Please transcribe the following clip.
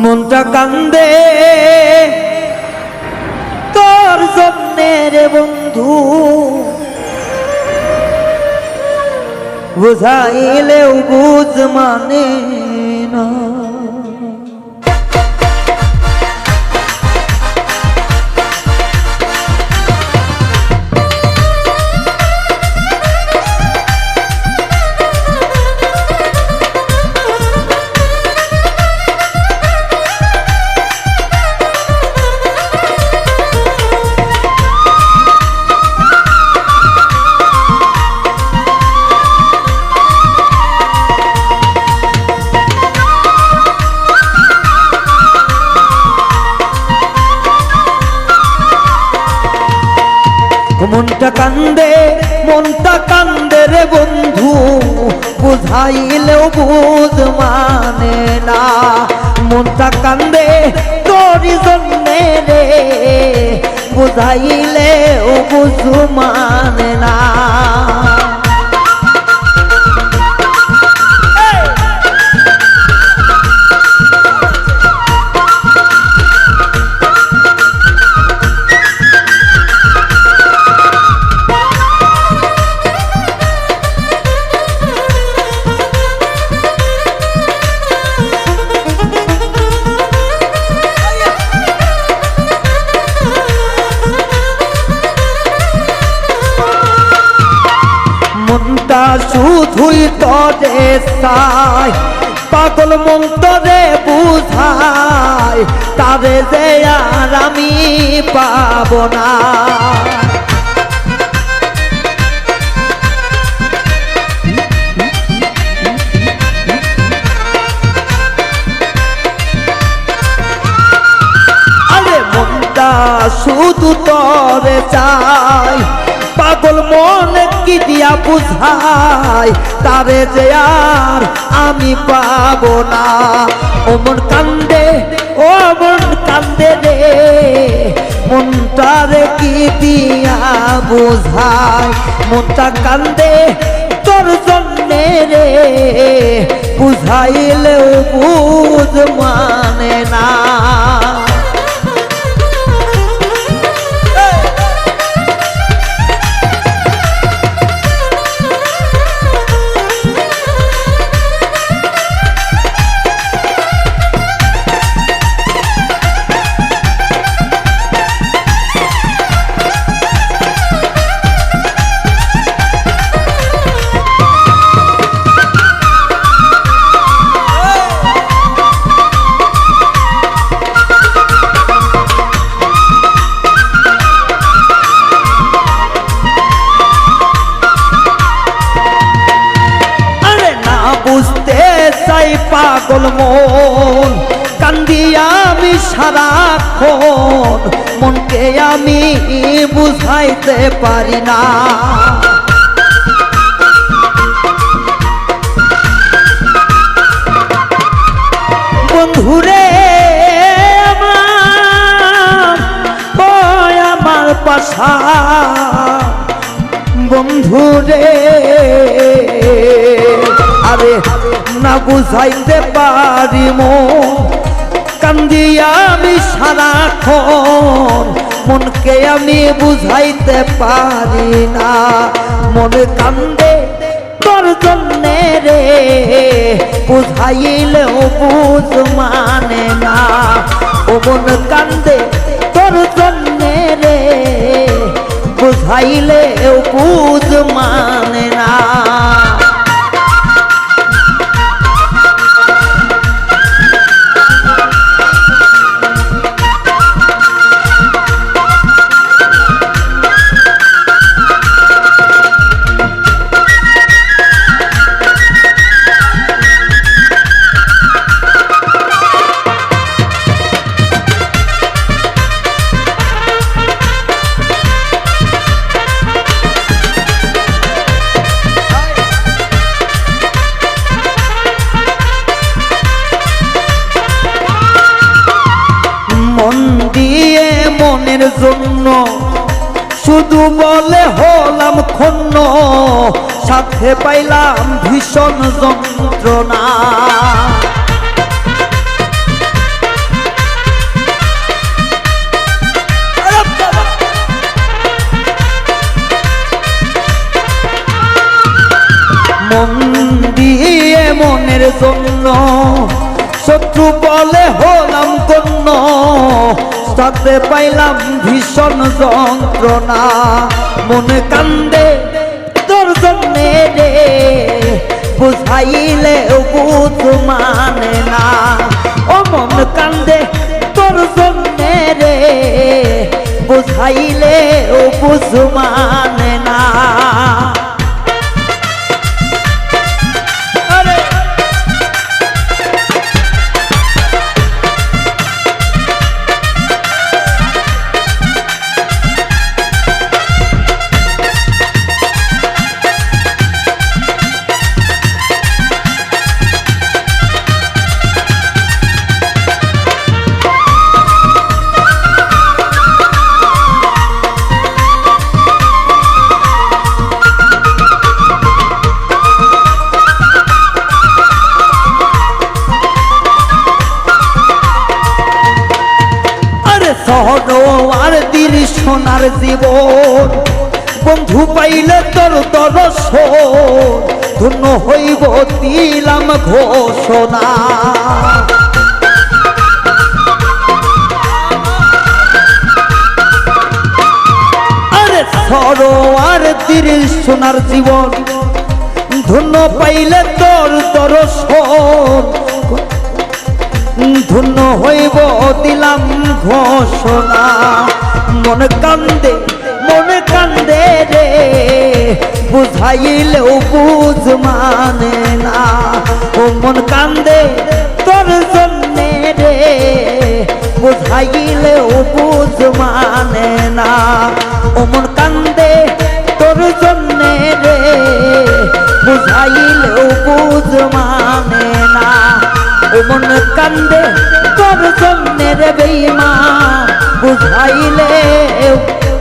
মনটা কান্দে। তোর জন্যে বন্ধু বুঝাইলেও বুঝ মানে না। মনটা কান্দে মনটা কান্দে রে বন্ধু, বুঝাইলেও বুঝ মানে না। মনটা কান্দে তোরই জন্যে রে, বুঝাইলেও বুঝ মানে না। মনটা শুধুই তরে সাই পাগল মন তরে বুঝাই তারে যে আর আমি পাব না। বুঝাই, তারে যে আর আমি পাবো না। ও মন কান্দে ও মন কান্দে রে মনটারে কি দিয়া বুঝাই? মনটা কান্দে তোর জন্যে রে, বুঝাইলেও বুঝ মানে না। কান্দি আমি সারাক্ষণ। মনকে আমি বুঝাইতে পারি না। বন্ধুরে, আমার পাশা। বন্ধু রে আরে না বুঝাইতে পারি মো কান্দিয়া আমি সারাক্ষণ মনকে আমি বুঝাইতে পারি না। মনে কান্দে তোর জন্যে রে। বুঝাইলেও বুঝ মানে না। ও মন কান্দে তোর জন্যে রে। বুঝাইলেও বুঝ মন জন্য শুধু বলে হলাম ক্ষণ সাথে পাইলাম ভীষণ যন্ত্রণা। মন মনের জন্য শত্রু বলে হলাম কন্য সাথে পাইলাম ভীষণ যন্ত্রণা। মনে কান্দে তোর রে, বুঝাইলে বুঝ মানে না। ও মন কান্দে তোর জন্যে রে, বুঝাইলে বুঝ মানে না। আর দিল সোনার জীবন। বন্ধু পাইলে তোর দর্শন, ধন্য হইব দিলাম ঘোষণা। সরোয়ার তীর সোনার জীবন, ধন্য পাইলে তোর দর্শন ধন্য হইব দিলাম ঘোষণা। মনে কান্দে মনে কান্দে রে, বুঝাইলেও বুঝ মানে না। ও মন কান্দে তোর জন্যে রে, বুঝাইলেও বুঝ মানে না। ও মন কান্দে তোর জন্যে রে, বুঝাইলেও বুঝ মানে মন কান্দে তোর জন্যে রে বেইমা বুঝাইলে বুঝ মানে